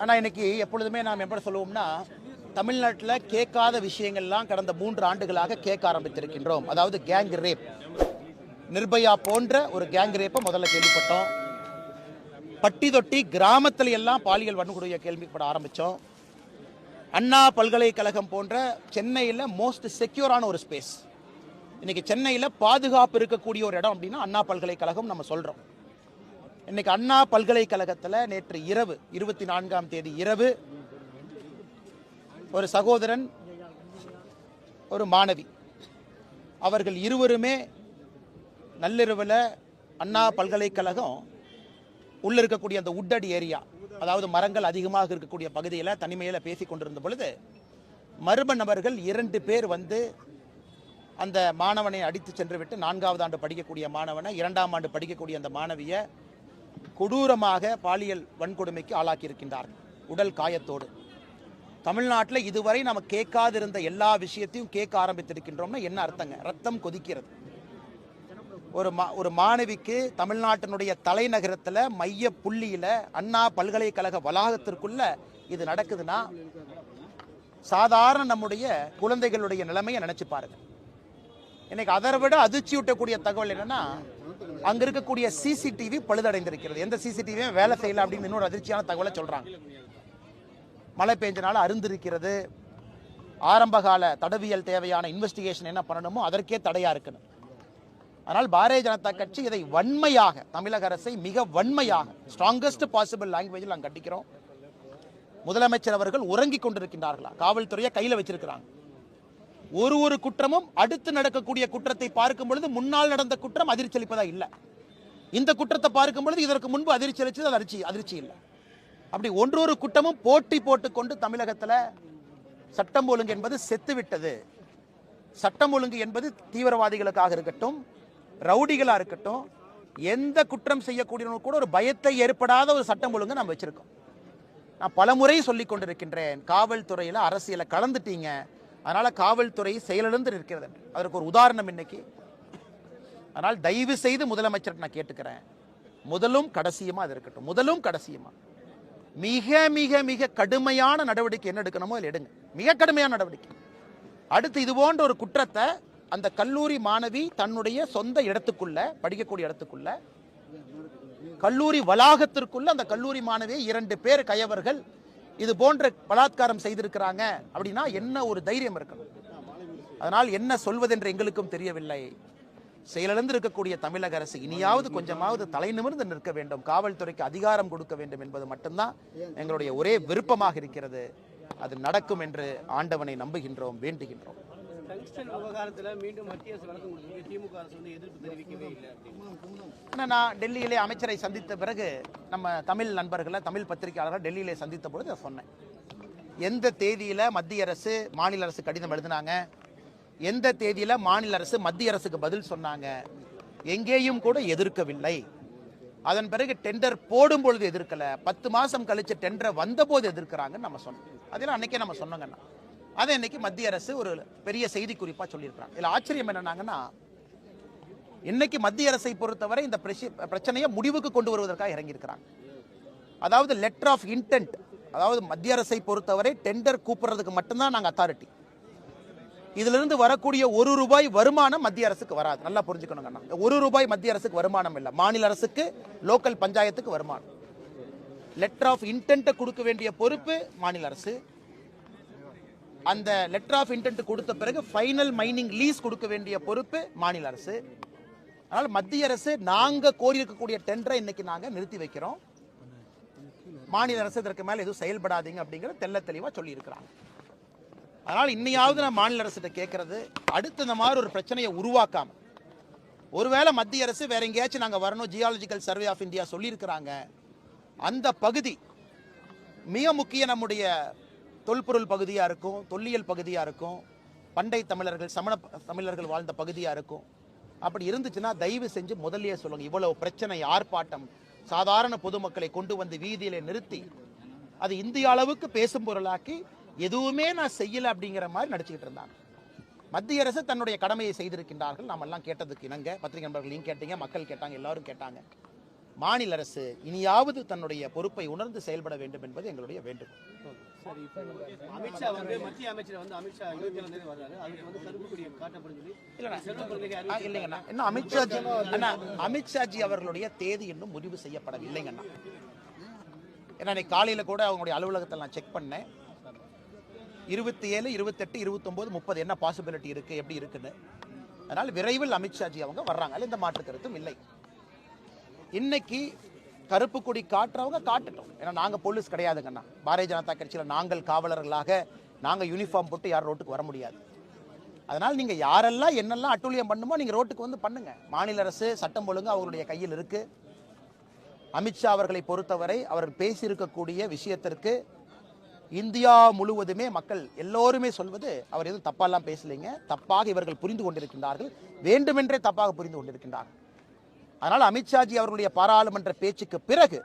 ஆனால் இன்னைக்கு எப்பொழுதுமே நாம் எப்படி சொல்லுவோம்னா தமிழ்நாட்டில் கேட்காத விஷயங்கள்லாம் கடந்த மூன்று ஆண்டுகளாக கேட்க ஆரம்பித்திருக்கின்றோம். அதாவது கேங் ரேப் நிர்பயா போன்ற ஒரு கேங் ரேப்பை முதல்ல கேள்விப்பட்டோம். பட்டி தொட்டி கிராமத்துல எல்லாம் பாலியல் வன்கொடுமையை கேள்விப்பட ஆரம்பித்தோம் அண்ணா பல்கலைக்கழகம் போன்ற சென்னையில் மோஸ்ட் செக்யூரான ஒரு ஸ்பேஸ் இன்னைக்கு சென்னையில் பாதுகாப்பு இருக்கக்கூடிய ஒரு இடம் அப்படின்னா அண்ணா பல்கலைக்கழகம் நம்ம சொல்கிறோம் இன்னைக்கு அண்ணா பல்கலைக்கழகத்தில் நேற்று இரவு இருபத்தி நான்காம் தேதி இரவு ஒரு சகோதரன் ஒரு மாணவி. அவர்கள் இருவருமே நள்ளிரவில் அண்ணா பல்கலைக்கழகம் உள்ளே இருக்கக்கூடிய அந்த உட்டடி ஏரியா அதாவது மரங்கள் அதிகமாக இருக்கக்கூடிய பகுதியில் தனிமையில் பேசி கொண்டிருந்த பொழுது மர்ம நபர்கள் இரண்டு பேர் வந்து அந்த மாணவனை அடித்து சென்று விட்டு நான்காவது ஆண்டு படிக்கக்கூடிய மாணவனை இரண்டாம் ஆண்டு படிக்கக்கூடிய அந்த மாணவியை கொடூரமாக பாலியல் வன்கொடுமைக்கு ஆளாக்கியிருக்கின்றார்கள் உடல் காயத்தோடு. தமிழ்நாட்டில் இதுவரை நம்ம கேட்காதிருந்த எல்லா விஷயத்தையும் கேட்க ஆரம்பித்திருக்கின்றோம்னா என்ன அர்த்தங்க? ரத்தம் கொதிக்கிறது. ஒரு மா ஒரு மாணவிக்கு தமிழ்நாட்டினுடைய தலைநகரத்தில் மைய புள்ளியில் அண்ணா பல்கலைக்கழக வளாகத்திற்குள்ள இது நடக்குதுன்னா சாதாரண நம்முடைய குழந்தைகளுடைய நிலைமையை நினைச்சு பாருங்க. இன்னைக்கு அதை விட அதிர்ச்சியூட்டக்கூடிய தகவல் என்னன்னா அங்க இருக்கக்கூடிய சிசிடிவி பழுதடைந்திருக்கிறது. எந்த சிசிடிவியும் வேலை செய்யல அப்படின்னு இன்னொரு அதிர்ச்சியான தகவலை சொல்றாங்க. மழை பெஞ்சனால அருந்திருக்கிறது. ஆரம்பகால தடவியல் தேவையான இன்வெஸ்டிகேஷன் என்ன பண்ணணுமோ அதற்கே தடையா இருக்கணும். ஆனால் பாரதிய ஜனதா கட்சி இதை வன்மையாக தமிழக அரசை மிக வன்மையாக ஸ்ட்ராங்கஸ்ட் பாசிபிள் லாங்குவேஜில் நாங்கள் கண்டிக்கிறோம். முதலமைச்சர் அவர்கள் உறங்கிக் கொண்டிருக்கின்றார்களா? காவல்துறையை கையில் வச்சிருக்கிறாங்க. ஒரு ஒரு குற்றமும் அடுத்து நடக்கக்கூடிய குற்றத்தை பார்க்கும் பொழுது முன்னால் நடந்த குற்றம் அதிர்ச்சி அளிப்பதா இல்லை. இந்த குற்றத்தை பார்க்கும் பொழுது இதற்கு முன்பு அதிர்ச்சி அளிச்சது அது அதிர்ச்சி அதிர்ச்சி இல்லை. அப்படி ஒன்றொரு குற்றமும் போட்டி போட்டுக்கொண்டு தமிழகத்தில் சட்டம் ஒழுங்கு என்பது செத்துவிட்டது சட்டம் ஒழுங்கு என்பது தீவிரவாதிகளுக்காக இருக்கட்டும் ரவுடிகளாக இருக்கட்டும் எந்த குற்றம் செய்யக்கூடியவங்க கூட ஒரு பயத்தை ஏற்படாத ஒரு சட்டம் ஒழுங்கு நம்ம வச்சிருக்கோம். நான் பலமுறை சொல்லிக் கொண்டிருக்கின்றேன் காவல்துறையில் அரசியலை கலந்துட்டீங்க அதனால காவல்துறை செயலிழந்து நிற்கிறது. அதற்கு ஒரு உதாரணம் இன்னைக்கு. அதனால் தயவு செய்து முதலமைச்சர் நான் கேட்டுக்கிறேன். முதலும் கடைசியுமா அது இருக்கட்டும். முதலும் கடைசியுமா. மிக மிக மிக கடுமையான நடவடிக்கை என்ன எடுக்கணுமோ அதில் எடுங்க. மிக கடுமையான நடவடிக்கை. அடுத்து இது போன்ற ஒரு குற்றத்தை அந்த கல்லூரி மாணவி தன்னுடைய சொந்த இடத்துக்குள்ள படிக்கக்கூடிய இடத்துக்குள்ள கல்லூரி வளாகத்திற்குள்ள அந்த கல்லூரி மாணவியை இரண்டு பேர் கயவர்கள் இது போன்ற பலாத்காரம் செய்திருக்கிறாங்க அப்படின்னா என்ன ஒரு தைரியம் இருக்கணும்? அதனால் என்ன சொல்வதென்று எங்களுக்கும் தெரியவில்லை. செயலிழந்து இருக்கக்கூடிய தமிழக அரசு இனியாவது கொஞ்சமாவது தலை நிமிர்ந்து நிற்க வேண்டும். காவல்துறைக்கு அதிகாரம் கொடுக்க வேண்டும் என்பது மட்டும்தான் எங்களுடைய ஒரே விருப்பமாக இருக்கிறது. அது நடக்கும் என்று ஆண்டவனை நம்புகின்றோம் வேண்டுகின்றோம். டங்ஸ்டன் விவகாரத்தில் மீண்டும் மத்திய அரசு வழக்கம் கொடுத்திருக்கு திமுக அரசு வந்து எதிர்ப்பு தெரிவிக்கவே இல்லை நான் டெல்லியிலே அமைச்சரை சந்தித்த பிறகு நம்ம தமிழ் நண்பர்களை தமிழ் பத்திரிகையாளர்கள் டெல்லியிலே சந்தித்த பொழுது நான் சொன்னேன். எந்த தேதியில் மத்திய அரசு மாநில அரசு கடிதம் எழுதினாங்க? எந்த தேதியில் மாநில அரசு மத்திய அரசுக்கு பதில் சொன்னாங்க? எங்கேயும் கூட எதிர்க்கவில்லை. அதன் பிறகு டெண்டர் போடும் பொழுது எதிர்க்கல. பத்து மாதம் கழித்து டெண்டர் வந்தபோது எதிர்க்கிறாங்கன்னு நம்ம சொன்னோம். அதெல்லாம் அன்றைக்கே நம்ம சொன்னோங்கண்ணா அதை இன்னைக்கு மத்திய அரசு ஒரு பெரிய செய்தி குறிப்பாக சொல்லியிருக்கிறாங்க. இதில் ஆச்சரியம் என்னன்னாங்கன்னா இன்னைக்கு மத்திய அரசை பொறுத்தவரை இந்த பிரச்சனையை முடிவுக்கு கொண்டு வருவதற்காக இறங்கியிருக்கிறாங்க. அதாவது லெட்டர் ஆஃப் இன்டென்ட் அதாவது மத்திய அரசை பொறுத்தவரை டெண்டர் கூப்பிடுறதுக்கு மட்டும்தான் நாங்கள் அத்தாரிட்டி இதிலிருந்து வரக்கூடிய ஒரு ரூபாய் வருமானம் மத்திய அரசுக்கு வராது. நல்லா புரிஞ்சுக்கணுங்கண்ணா ஒரு ரூபாய் மத்திய அரசுக்கு வருமானம் இல்லை. மாநில அரசுக்கு லோக்கல் பஞ்சாயத்துக்கு வருமானம். லெட்டர் ஆஃப் இன்டென்ட்டை கொடுக்க வேண்டிய பொறுப்பு மாநில அரசு. அந்த லெட்டர் ஆஃப் இன்டென்ட் கொடுத்த பிறகு ஃபைனல் மைனிங் லீஸ் கொடுக்க வேண்டிய பொறுப்பு மாநில அரசு. அதனால் மத்திய அரசு நாங்கள் கோரியிருக்கக்கூடிய டெண்டரை இன்னைக்கு நாங்கள் நிறுத்தி வைக்கிறோம். மாநில அரசு இதற்கு மேலே எதுவும் செயல்படாதீங்க அப்படிங்கிறத தெள்ள தெளிவாக சொல்லியிருக்கிறாங்க. அதனால் இன்னையாவது நான் மாநில அரசிட்ட கேட்கறது அடுத்து இந்த மாதிரி ஒரு பிரச்சனையை உருவாக்காம ஒருவேளை மத்திய அரசு வேற எங்கேயாச்சும் நாங்கள் வரணும் ஜியாலஜிக்கல் சர்வே ஆஃப் இந்தியா சொல்லியிருக்கிறாங்க அந்த பகுதி மிக முக்கிய நம்முடைய தொல்பொருள் பகுதியாக இருக்கும் தொல்லியல் பகுதியாக இருக்கும் பண்டை தமிழர்கள் சமண தமிழர்கள் வாழ்ந்த பகுதியாக இருக்கும். அப்படி இருந்துச்சுன்னா தயவு செஞ்சு முதலியே சொல்லுங்கள் இவ்வளவு பிரச்சனை ஆர்ப்பாட்டம் சாதாரண பொதுமக்களை கொண்டு வந்து வீதியில் நிறுத்தி அது இந்திய அளவுக்கு பேசும் பொருளாக்கி எதுவுமே நான் செய்யலை அப்படிங்கிற மாதிரி நடிச்சுக்கிட்டு இருந்தாங்க. மத்திய அரசு தன்னுடைய கடமையை செய்திருக்கின்றார்கள். நாம் எல்லாம் கேட்டதுக்கு இணங்க. பத்திரிகை நண்பர்கள் நீங்க கேட்டீங்க மக்கள் கேட்டாங்க எல்லாரும் கேட்டாங்க. மாநில அரசு இனியாவது தன்னுடைய பொறுப்பை உணர்ந்து செயல்பட வேண்டும் என்பது எங்களுடைய வேண்டுகோள். அமித்ஷாஜி அவர்களுடைய தேதி இன்னும் முடிவு செய்யப்படவில்லைங்கண்ணா ஏன்னா இன்னைக்கு காலையில் கூட அவங்களுடைய அலுவலகத்தில் நான் செக் பண்ணேன். இருபத்தி ஏழு இருபத்தெட்டு இருபத்தொம்போது முப்பது என்ன பாசிபிலிட்டி இருக்குது எப்படி இருக்குன்னு. அதனால் விரைவில் அமித்ஷாஜி அவங்க வர்றாங்க. எந்த மாற்று கருத்தும் இல்லை. இன்னைக்கு கருப்பு கொடி காட்டுறவங்க காட்டட்டும். ஏன்னா நாங்கள் போலீஸ் கிடையாதுங்கண்ணா பாரதிய ஜனதா கட்சியில் நாங்கள் காவலர்களாக நாங்கள் யூனிஃபார்ம் போட்டு யார் ரோட்டுக்கு வர முடியாது. அதனால் நீங்கள் யாரெல்லாம் என்னெல்லாம் அட்டூழியம் பண்ணுமோ நீங்கள் ரோட்டுக்கு வந்து பண்ணுங்க. மாநில அரசு சட்டம் ஒழுங்கு அவர்களுடைய கையில் இருக்குது அமித்ஷா அவர்களை பொறுத்தவரை அவர் பேசியிருக்கக்கூடிய விஷயத்திற்கு இந்தியா முழுவதுமே மக்கள் எல்லோருமே சொல்வது அவர் எதுவும் தப்பாலாம் பேசலைங்க. தப்பாக இவர்கள் புரிந்து கொண்டிருக்கின்றார்கள். வேண்டுமென்றே தப்பாக புரிந்து கொண்டிருக்கின்றார்கள். அதனால் அமித்ஷாஜி அவர்களுடைய பாராளுமன்ற பேச்சுக்கு பிறகு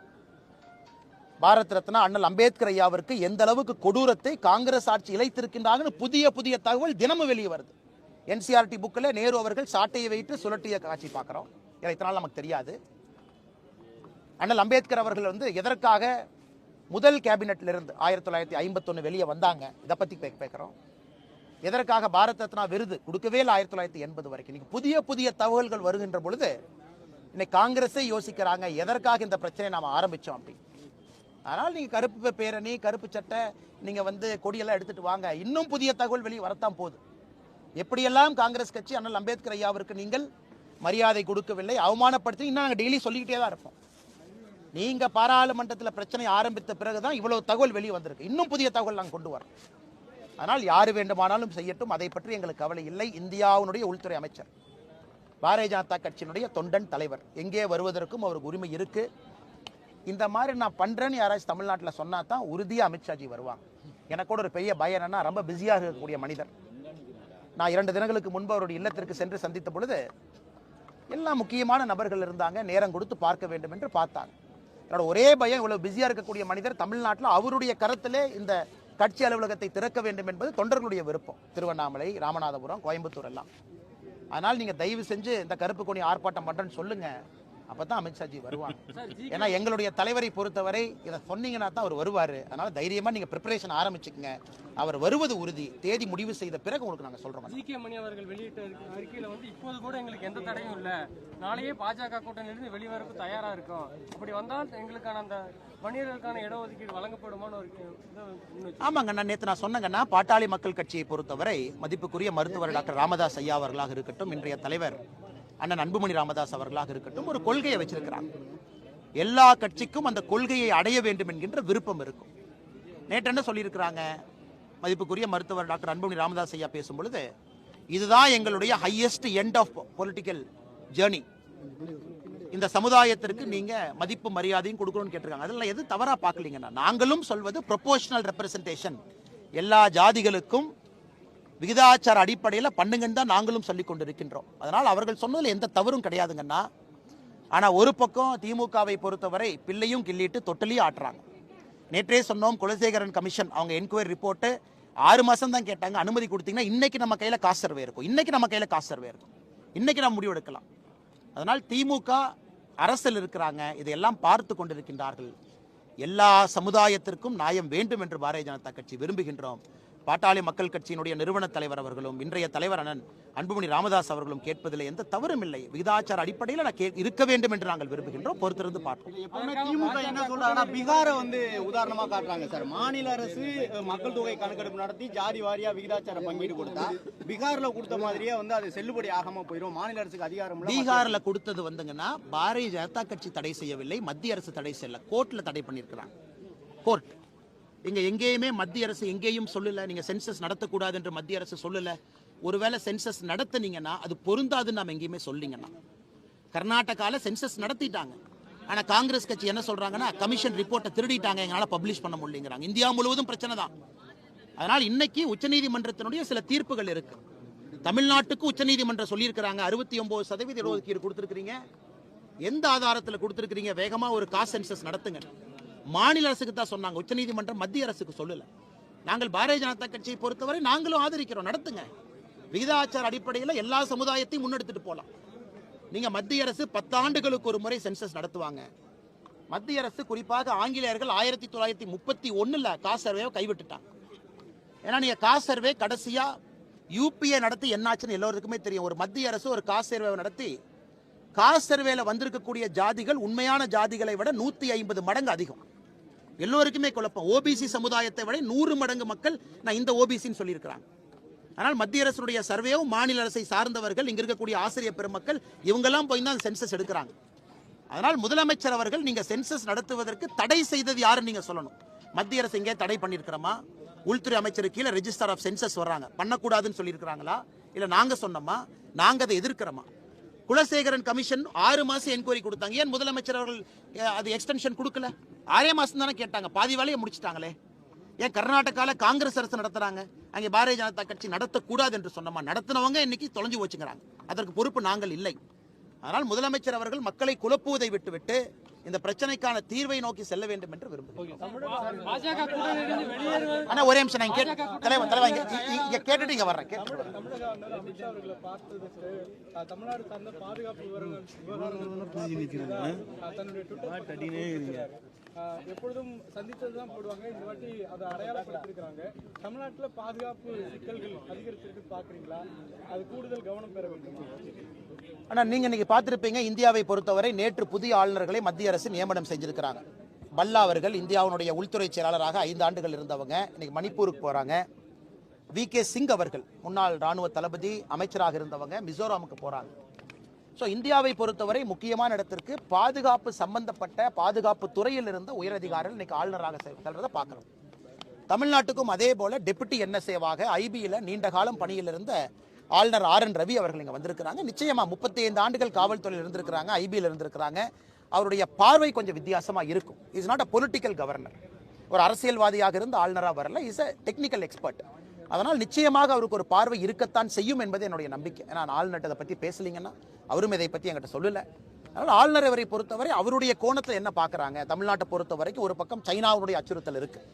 பாரத் ரத்னா அண்ணல் அம்பேத்கர் ஐயாவிற்கு எந்த அளவுக்கு கொடூரத்தை காங்கிரஸ் ஆட்சி இழைத்திருக்கின்றாங்கன்னு புதிய புதிய தகவல் தினமும் வெளியே வருது. என்சிஆர்டி புக்கில் நேரு அவர்கள் சாட்டையை வைத்து சுழட்டிய காட்சி பார்க்குறோம். இதை நமக்கு தெரியாது. அண்ணல் அம்பேத்கர் அவர்கள் வந்து எதற்காக முதல் கேபினெட்ல இருந்து ஆயிரத்தி தொள்ளாயிரத்தி ஐம்பத்தொன்று வெளியே வந்தாங்க? இதை பற்றி கேட்குறோம் எதற்காக பாரத் ரத்னா விருது கொடுக்கவே இல்லை ஆயிரத்தி தொள்ளாயிரத்தி எண்பது வரைக்கும்? இன்னைக்கு புதிய புதிய தகவல்கள் வருகின்ற பொழுது இன்னைக்கு காங்கிரஸே யோசிக்கிறாங்க எதற்காக இந்த பிரச்சனையை நாம் ஆரம்பிச்சோம் அப்படி? அதனால் நீங்கள் கருப்பு பேரணி கருப்பு சட்டை நீங்கள் வந்து கொடியெல்லாம் எடுத்துட்டு வாங்க. இன்னும் புதிய தகவல் வெளியே வரத்தான் போகுது. எப்படியெல்லாம் காங்கிரஸ் கட்சி அண்ணல் அம்பேத்கர் ஐயாவிற்கு நீங்கள் மரியாதை கொடுக்கவில்லை அவமானப்படுத்தி இன்னும் நாங்கள் டெய்லி சொல்லிக்கிட்டே தான் இருப்போம். நீங்க பாராளுமன்றத்தில் பிரச்சனை ஆரம்பித்த பிறகுதான் இவ்வளவு தகவல் வெளியே வந்திருக்கு. இன்னும் புதிய தகவல் நாங்கள் கொண்டு வரோம். அதனால் யார் வேண்டுமானாலும் செய்யட்டும் அதை பற்றி எங்களுக்கு கவலை இல்லை. இந்தியாவினுடைய உள்துறை அமைச்சர். பாரதிய ஜனதா கட்சியினுடைய தொண்டன் தலைவர். எங்கே வருவதற்கும் அவருக்கு உரிமை இருக்கு. இந்த மாதிரி நான் பண்றேன்னு யாராச்சும் தமிழ்நாட்டில் சொன்னா தான் உறுதியாக அமித்ஷாஜி வருவாங்க. எனக்கு கூட ஒரு பெரிய பயம் என்னன்னா ரொம்ப பிஸியாக இருக்கக்கூடிய மனிதர். நான் இரண்டு தினங்களுக்கு முன்பு அவருடைய இல்லத்திற்கு சென்று சந்தித்த பொழுது எல்லா முக்கியமான நபர்கள் இருந்தாங்க நேரம் கொடுத்து பார்க்க வேண்டும் என்று பார்த்தாங்க என்னோட ஒரே பயம் இவ்வளவு பிஸியாக இருக்கக்கூடிய மனிதர் தமிழ்நாட்டில் அவருடைய கருத்திலே இந்த கட்சி அலுவலகத்தை திறக்க வேண்டும் என்பது தொண்டர்களுடைய விருப்பம். திருவண்ணாமலை ராமநாதபுரம் கோயம்புத்தூர் எல்லாம். அதனால் நீங்கள் தயவு செஞ்சு இந்த கருப்பு கொடி ஆர்ப்பாட்டம் சொல்லுங்கள் அப்பதான் அமித்ஷாஜி வருவாங்க. ஏன்னா எங்களுடைய தலைவரை பொறுத்தவரை இதை சொன்னீங்கன்னா தான் அவர் வருவார். அதனால தைரியமா நீங்க ப்ரிப்பரேஷன் ஆரம்பிச்சுக்கங்க. அவர் வருவது உறுதி. தேதி முடிவு செய்த பிறகு உங்களுக்கு நாங்க சொல்றோம் ஜி கே மணி அவர்கள் வெளியிட்ட அறிக்கை- அறிக்கையில வந்து இப்போது கூட எங்களுக்கு எந்த தடையும் இல்ல. நாளையே பாஜக கூட்டணியிலிருந்து வெளிவரக்கு தயாரா இருக்கும். அப்படி வந்தால் எங்களுக்கான அந்த வணிகர்களுக்கான இடஒதுக்கீடு வழங்கப்படுமான்னு ஒரு ஆமாங்க நான் நேற்று நான் சொன்னேங்கன்னா பாட்டாளி மக்கள் கட்சியை பொறுத்தவரை மதிப்புக்குரிய மருத்துவர் டாக்டர் ராமதாஸ் ஐயா அவர்களாக இருக்கட்டும் இன்றைய தலைவர் அண்ணன் அன்புமணி ராமதாஸ் அவர்களாக இருக்கட்டும் ஒரு கொள்கையை வச்சிருக்கிறாங்க. எல்லா கட்சிக்கும் அந்த கொள்கையை அடைய வேண்டும் என்கின்ற விருப்பம் இருக்கும். நேற்று என்ன சொல்லியிருக்கிறாங்க? மதிப்புக்குரிய மருத்துவர் டாக்டர் அன்புமணி ராமதாஸ் ஐயா பேசும்பொழுது இதுதான் எங்களுடைய highest end of political journey இந்த சமுதாயத்திற்கு நீங்க மதிப்பு மரியாதையும் கொடுக்கணும்னு கேட்டிருக்காங்க. அதெல்லாம் எது தவறா பார்க்கலீங்கன்னா நாங்களும் சொல்வது ப்ரொபோஷனல் ரெப்ரசன்டேஷன் எல்லா ஜாதிகளுக்கும் விகிதாச்சார அடிப்படையில் பண்ணுங்கன்னு தான் நாங்களும் சொல்லி கொண்டிருக்கின்றோம். அதனால் அவர்கள் சொன்னதில் எந்த தவறும் கிடையாதுங்கன்னா ஆனால் ஒரு பக்கம் திமுகவை பொறுத்தவரை பிள்ளையும் கிள்ளிட்டு தொட்டிலையும் ஆட்டுறாங்க. நேற்றே சொன்னோம் குலசேகரன் கமிஷன் அவங்க என்கொயரி ரிப்போர்ட்டு ஆறு மாதம் தான் கேட்டாங்க. அனுமதி கொடுத்தீங்கன்னா இன்றைக்கி நம்ம கையில் காசு சர்வே இருக்கும். இன்றைக்கி நம்ம கையில் காசு சர்வே இருக்கும். இன்றைக்கி நம்ம முடிவெடுக்கலாம் அதனால் திமுக அரசில் இருக்கிறாங்க. இதையெல்லாம் பார்த்து கொண்டிருக்கின்றார்கள். எல்லா சமுதாயத்திற்கும் நியாயம் வேண்டும் என்று பாரதிய ஜனதா கட்சி விரும்புகின்றோம். பாட்டாளி மக்கள் கட்சியினுடைய நிறுவன தலைவர் அவர்களும் இன்றைய தலைவர் அண்ணன் அன்புமணி ராமதாஸ் அவர்களும் கேட்பதில் எந்த தவறும் இல்லை. விகிதாச்சார அடிப்படையில் நான் இருக்க வேண்டும் என்று நாங்கள் விரும்புகின்றோம். பொறுத்திருந்து பார்ப்போம். பீகாரை வந்து உதாரணமா காட்டுறாங்க சார். மாநில அரசு மக்கள் தொகை கணக்கெடுப்பு நடத்தி ஜாதி வாரியா விகிதாச்சார பங்கீடு கொடுத்தா பீகார்ல கொடுத்த மாதிரியே வந்து அது செல்லுபடி ஆகாம போயிடும். மாநில அரசுக்கு அதிகாரம். பீகார்ல கொடுத்தது வந்துங்கன்னா பாரதிய ஜனதா கட்சி தடை செய்யவில்லை மத்திய அரசு தடை செய்யல. கோர்ட்ல தடை பண்ணியிருக்கிறாங்க. கோர்ட். இங்க எங்கேயுமே மத்திய அரசு எங்கேயும் சொல்லல நீங்க சென்சஸ் நடத்தக்கூடாது என்று மத்திய அரசு சொல்லல. ஒருவேளை சென்சஸ் நடத்துனீங்கன்னா அது பொருந்தாதுன்னு நாம் எங்கேயுமே சொல்லிங்கன்னா. கர்நாடகாவில் சென்சஸ் நடத்திட்டாங்க. ஆனால் காங்கிரஸ் கட்சி என்ன சொல்றாங்கன்னா கமிஷன் ரிப்போர்ட்டை திருடிட்டாங்க எங்களால் பப்ளிஷ் பண்ண முடியலங்கிறாங்க. இந்தியா முழுவதும் பிரச்சனை தான். அதனால் இன்னைக்கு உச்சநீதிமன்றத்தினுடைய சில தீர்ப்புகள் இருக்கு. தமிழ்நாட்டுக்கு உச்சநீதிமன்றம் சொல்லியிருக்கிறாங்க அறுபத்தி ஒன்பது சதவீத இடஒதுக்கீடு கொடுத்துருக்கிறீங்க. எந்த ஆதாரத்தில் கொடுத்துருக்கிறீங்க? வேகமாக ஒரு காஸ்ட் சென்சஸ் நடத்துங்க. மாநில அரசுக்கு தான் சொன்னாங்க. உச்சநீதிமன்றம் மத்திய அரசுக்கு சொல்லலை. நாங்கள் பாரதிய ஜனதா கட்சியை பொறுத்தவரை நாங்களும் ஆதரிக்கிறோம். நடத்துங்க. விகிதாச்சார அடிப்படையில் எல்லா சமுதாயத்தையும் முன்னெடுத்துட்டு போகலாம் நீங்கள் மத்திய அரசு பத்தாண்டுகளுக்கு ஒரு முறை சென்சஸ் நடத்துவாங்க. மத்திய அரசு குறிப்பாக ஆங்கிலேயர்கள் ஆயிரத்தி தொள்ளாயிரத்தி முப்பத்தி ஒன்றில் காசு சர்வேவை கைவிட்டுட்டாங்க. ஏன்னா நீங்கள் காசு சர்வே கடைசியா யூபிஏ நடத்தி என்னாச்சுன்னு எல்லோருக்குமே தெரியும். ஒரு மத்திய அரசு ஒரு காசு சர்வேவை நடத்தி காசு சர்வேல வந்திருக்கக்கூடிய ஜாதிகள் உண்மையான ஜாதிகளை விட நூற்றி ஐம்பது மடங்கு அதிகம். எல்லோருக்குமே குழப்பம். ஓபிசி சமுதாயத்தை விட நூறு மடங்கு மக்கள் நான் இந்த ஓபிசின்னு சொல்லியிருக்கிறாங்க. ஆனால் மத்திய அரசுடைய சர்வேவும் மாநில அரசை சார்ந்தவர்கள் இங்கே இருக்கக்கூடிய ஆசிரியர் பெருமக்கள் இவங்கெல்லாம் போய் தான் சென்சஸ் எடுக்கிறாங்க. அதனால் முதலமைச்சர் அவர்கள் நீங்கள் சென்சஸ் நடத்துவதற்கு தடை செய்தது யாருன்னு நீங்கள் சொல்லணும். மத்திய அரசு இங்கே தடை பண்ணியிருக்கிறோமா? உள்துறை அமைச்சர் கீழே ரெஜிஸ்டர் ஆஃப் சென்சஸ் வர்றாங்க. பண்ணக்கூடாதுன்னு சொல்லியிருக்கிறாங்களா? இல்லை நாங்கள் சொன்னோமா? நாங்கள் அதை எதிர்க்கிறோமா? குலசேகரன் கமிஷன் ஆறு மாசம் என்கொயரி கொடுத்தாங்க. ஏன் முதலமைச்சர் அவர்கள் அது எக்ஸ்டென்ஷன் கொடுக்கல? ஆறே மாசம் தானே கேட்டாங்க. பாதி வேலையை முடிச்சிட்டாங்களே. ஏன் கர்நாடகாவில் காங்கிரஸ் அரசு நடத்துறாங்க? அங்கே பாரதிய ஜனதா கட்சி நடத்தக்கூடாது என்று சொன்னமா? நடத்தினவங்க இன்னைக்கு தொலைஞ்சு வச்சுக்கிறாங்க அதற்கு பொறுப்பு நாங்கள் இல்லை. அதனால் முதலமைச்சர் அவர்கள் மக்களை குழப்புவதை விட்டுவிட்டு இந்த பிரச்சனைக்கான தீர்வை நோக்கி செல்ல வேண்டும் என்று விரும்புகிறேன் ஆனா ஒரே நிமிஷம் நான் கேட்டு தலைவன் தலைவன் இங்க கேட்டுட்டு இங்க வர்றேன் கேட்டுட்டு எப்பொழுதும் சந்தித்தது தான் போடுவாங்க. இந்த வாட்டி அதை அடையாளப்படுத்திருக்கிறாங்க தமிழ்நாட்டில் பாதுகாப்பு சிக்கல்கள் அதிகரிச்சிருக்கு பார்க்குறீங்களா? அது கூடுதல் கவனம் பெற வேண்டும். ஆனா நீங்க இன்னைக்கு பார்த்திருப்பீங்க இந்தியாவை பொறுத்தவரை நேற்று புதிய ஆளுநர்களை மத்திய அரசு நியமனம் செஞ்சிருக்கிறாங்க. பல்லா அவர்கள் இந்தியாவுடைய உள்துறை செயலாளராக ஐந்து ஆண்டுகள் இருந்தவங்க. இன்னைக்கு மணிப்பூருக்கு போறாங்க. வி கே சிங் அவர்கள் முன்னாள் ராணுவ தளபதி அமைச்சராக இருந்தவங்க மிசோராமுக்கு போறாங்க. ஸோ இந்தியாவை பொறுத்தவரை முக்கியமான இடத்திற்கு பாதுகாப்பு சம்பந்தப்பட்ட பாதுகாப்பு துறையில் இருந்த உயரதிகாரிகள் இன்னைக்கு ஆளுநராக செல்றதை பார்க்குறோம். தமிழ்நாட்டுக்கும் அதே போல டெபுட்டி என்எஸ்ஏவாக ஐபியில் நீண்ட காலம் பணியில் இருந்த ஆளுநர் ஆர் என் ரவி அவர்கள் இங்கே வந்திருக்கிறாங்க. நிச்சயமாக முப்பத்தி ஐந்து ஆண்டுகள் காவல்துறையில் இருந்திருக்கிறாங்க ஐபியில் இருந்திருக்கிறாங்க. அவருடைய பார்வை கொஞ்சம் வித்தியாசமாக இருக்கும். Is not a political governor ஒரு அரசியல்வாதியாக இருந்து ஆளுநராக வரல. இஸ் அ டெக்னிக்கல் எக்ஸ்பர்ட் அதனால் நிச்சயமாக அவருக்கு ஒரு பார்வை இருக்கத்தான் செய்யும் என்பது என்னுடைய நம்பிக்கை. ஏன்னா நான் ஆளுநர்கிட்ட அதை பற்றி பேசலீங்கன்னா அவரும் இதை பற்றி என்கிட்ட சொல்லலை. அதனால் ஆளுநர் அவரை பொறுத்தவரை அவருடைய கோணத்தில் என்ன பார்க்குறாங்க தமிழ்நாட்டை பொறுத்த வரைக்கும் ஒரு பக்கம் சைனாவுடைய அச்சுறுத்தல் இருக்குது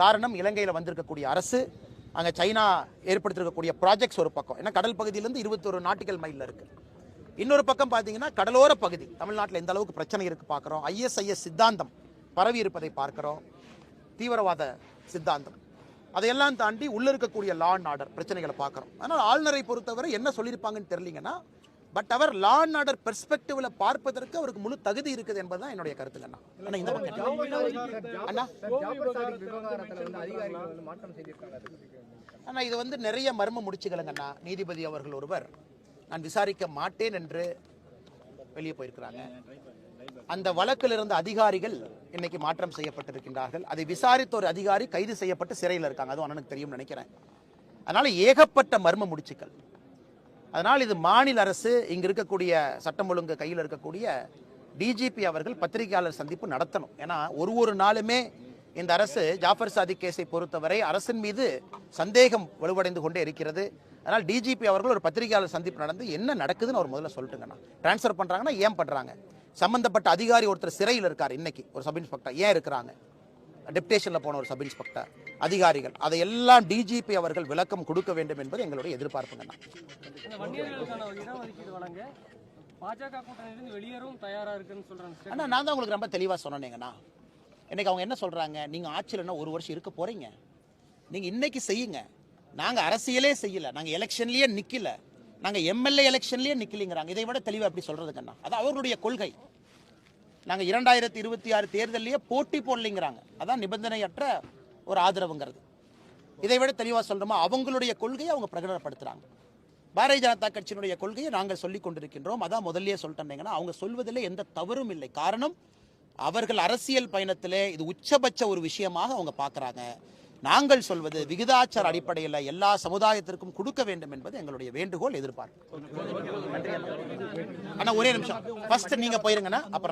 காரணம் இலங்கையில் வந்திருக்கக்கூடிய அரசு அங்கே சைனா ஏற்படுத்திருக்கக்கூடிய ப்ராஜெக்ட்ஸ் ஒரு பக்கம். ஏன்னா கடல் பகுதியிலேருந்து இருபத்தொரு நாட்டிக்கல் மைலில் இருக்குது இன்னொரு பக்கம் பார்த்தீங்கன்னா கடலோர பகுதி. தமிழ்நாட்டில் எந்த அளவுக்கு பிரச்சனை இருக்குது பார்க்குறோம் ஐஎஸ்ஐஎஸ் சித்தாந்தம் பரவி இருப்பதை பார்க்குறோம். தீவிரவாத சித்தாந்தம். அதையெல்லாம் தாண்டி உள்ள இருக்கக்கூடிய லா அண்ட் ஆர்டர் பிரச்சனைகளை பார்க்குறோம் ஆனால் ஆளுநரை பொறுத்தவரை என்ன சொல்லியிருப்பாங்கன்னு தெரியலீங்கன்னா பட் அவர் லா அண்ட் ஆர்டர் பெர்ஸ்பெக்டிவ்ல பார்ப்பதற்கு அவருக்கு முழு தகுதி இருக்குது என்பதுதான் என்னுடைய கருத்துங்க அண்ணா அண்ணா இந்த. அண்ணா இது வந்து நிறைய மர்ம முடிச்சுகளுங்கண்ணா நீதிபதி அவர்கள் ஒருவர் நான் விசாரிக்க மாட்டேன் என்று வெளியே போயிருக்கிறாங்க அந்த வழக்கில் இருந்த அதிகாரிகள் இன்னைக்கு மாற்றம் செய்யப்பட்டிருக்கின்றார்கள். அதை விசாரித்த ஒரு அதிகாரி கைது செய்யப்பட்டு சிறையில் இருக்காங்க. அதுவும் அண்ணனுக்கு தெரியும் நினைக்கிறேன். அதனால ஏகப்பட்ட மர்ம முடிச்சுக்கள். அதனால் இது மாநில அரசு இங்க இருக்கக்கூடிய சட்டம் ஒழுங்கு கையில் இருக்கக்கூடிய டிஜிபி அவர்கள் பத்திரிகையாளர் சந்திப்பு நடத்தணும். ஏன்னா ஒரு ஒரு நாளுமே இந்த அரசு ஜாஃபர் சாதிக் கேஸை பொறுத்தவரை அரசின் மீது சந்தேகம் வலுவடைந்து கொண்டே இருக்கிறது. அதனால் டிஜிபி அவர்கள் ஒரு பத்திரிகையாளர் சந்திப்பு நடந்து என்ன நடக்குதுன்னு அவர் முதல்ல சொல்லிட்டுங்கண்ணா ட்ரான்ஸ்ஃபர் பண்றாங்கன்னா ஏன் பண்றாங்க? சம்பந்தப்பட்ட அதிகாரி ஒருத்தர் சிறையில் இருக்கார் இன்னைக்கு. ஒரு சப் இன்ஸ்பெக்டர். ஏன் இருக்கிறாங்க? டெப்டேஷனில் போன ஒரு சப் இன்ஸ்பெக்டர். அதிகாரிகள். அதையெல்லாம் டிஜிபி அவர்கள் விளக்கம் கொடுக்க வேண்டும் என்பது எங்களுடைய சொல்றாங்க. அண்ணா நான் தான் உங்களுக்கு ரொம்ப தெளிவாக சொன்னேங்கண்ணா இன்னைக்கு அவங்க என்ன சொல்றாங்க? நீங்க ஆட்சியில் என்ன ஒரு வருஷம் இருக்க போறீங்க. நீங்க இன்னைக்கு செய்யுங்க. நாங்க அரசியலே செய்யல. நாங்க எலெக்ஷன்லயே நிக்கல. நாங்க எம்எல்ஏ எலெக்ஷன்லயே நிக்கலிங்கிறாங்க. இதை விட தெளிவா எப்படி சொல்றதுக்கண்ணா அது அவர்களுடைய கொள்கை. நாங்க இரண்டாயிரத்தி இருபத்தி ஆறு தேர்தலையே போட்டி போடலைங்கிறாங்க. அதான் நிபந்தனையற்ற ஒரு ஆதரவுங்கிறது. இதை விட தெளிவாக சொல்றோமா அவங்களுடைய கொள்கையை அவங்க பிரகடனப்படுத்துறாங்க. பாரதிய ஜனதா கட்சியினுடைய கொள்கையை நாங்கள் சொல்லிக் கொண்டிருக்கின்றோம். அதான் முதல்லயே சொல்லிட்டேங்கன்னா அவங்க சொல்வதில் எந்த தவறும் இல்லை. காரணம் அவர்கள் அரசியல் பயணத்திலே இது உச்சபட்ச ஒரு விஷயமாக அவங்க பார்க்குறாங்க. நாங்கள் சொல்வது விகிதாச்சார அடிப்படையில் எல்லா சமுதாயத்திற்கும் கொடுக்க வேண்டும் என்பது எங்களுடைய வேண்டுகோள் எதிர்பார்ப்பு. ஆனால் ஒரே நிமிஷம். ஃபர்ஸ்ட் நீங்க போயிருங்கன்னா அப்புறம்